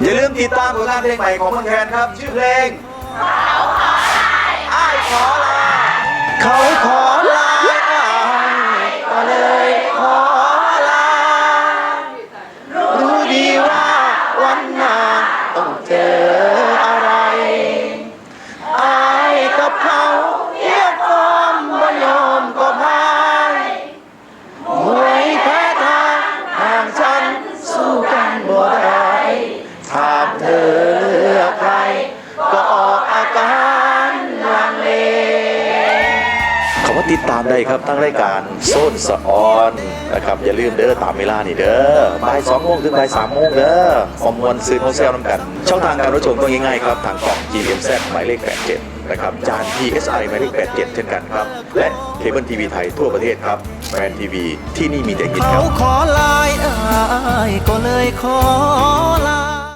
อย่าลืมติดตามผลงานเพลงใหม่ของมนแคนครับ ชื่อเพลงอ้ายขอลาเขาขอลายก็เลยขอลา รู้ดีว่าวันหน้าต้องเจอ ติดตามได้ครับทั้งรายการโซนสะออนนะครับอย่าลืมเด้อตามเวลานี่เด้อบ่ายสองโมงถึงบ่ายสามโมงเด้อฟอมวันซื้อเขาแซวน้ำกัน ช่องทางการรับชมก็ง่ายๆครับทางกล่อง GMZ หมายเลข 87 นะครับ จาน PSI หมายเลข 87 เช่นกันครับ และเคเบิลทีวีไทยทั่วประเทศครับแฟนทีวีที่นี่มีแต่ฮิตคเขารับขอลายอายก็เลยขอลา